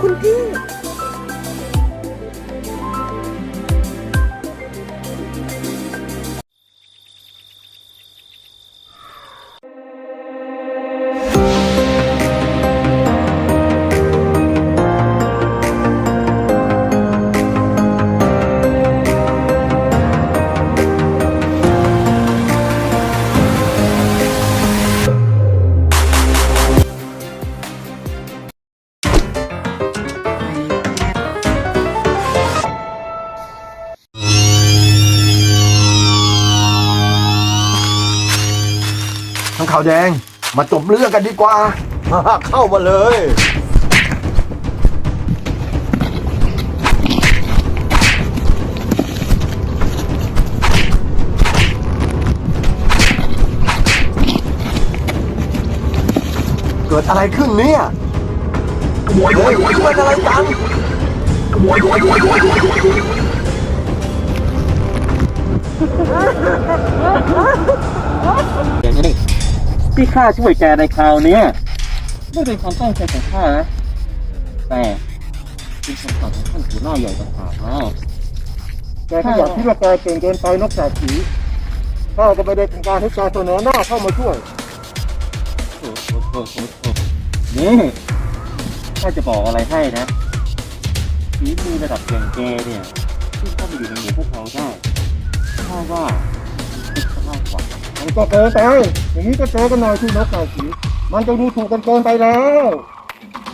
คุณพี่าวแดง มาจบเรื่องกันดีกว่า เข้ามาเลย เกิดอะไรขึ้นเนี่ยเฮ้ยเกิดอะไรกัน ที่ข้าช่วยแกในคราวเนี้ยไม่เป็นความตั้งใจของข้านะ แต่เป็นคำสั่งของท่านหัวหน้าใหญ่ต่างหากนะแกก็อยากคิดว่าแกเก่งเกินไปนกจากผีข้าก็ไม่ได้ต้องการให้แกเสนอหน้าเข้ามาช่วยโอ้โหโอ้โหโอ้โหนี่ข้าจะบอกอะไรให้นะฝีมือระดับอย่งแกเนี่ยที่เข้ามาอยู่ในหมู่พวกเราได้ข้าว่า มันก็เกินไปอย่างนี้ก็เจอกันหน่อยที่นกจากผีมันจะดูถูกกันเกินไปแล้ว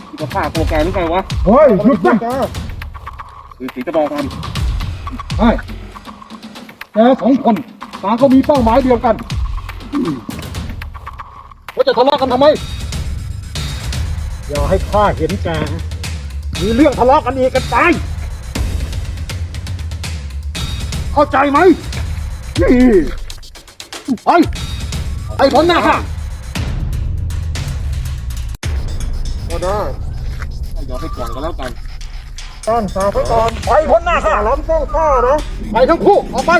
ที่จะฆ่าตัวแกหรือไงวะเฮ้ยหยุดนะแกคือสีกระบอกกันใช่แกสองคนต่างก็มีเป้าหมายเดียวกันว่าจะทะเลาะกันทำไมอย่าให้ข้าเห็นแกมีเรื่องทะเลาะกันอีกกันตายเข้าใจไหมนี่ ไปไปพ้นหน้าข้าก็ได้ข้ายอมให้ก่อนก็แล้วกันต้านสาไปก่อนไปพ้นหน้าข้าล้ำเส้นข้านะไปทั้งคู่ออกไป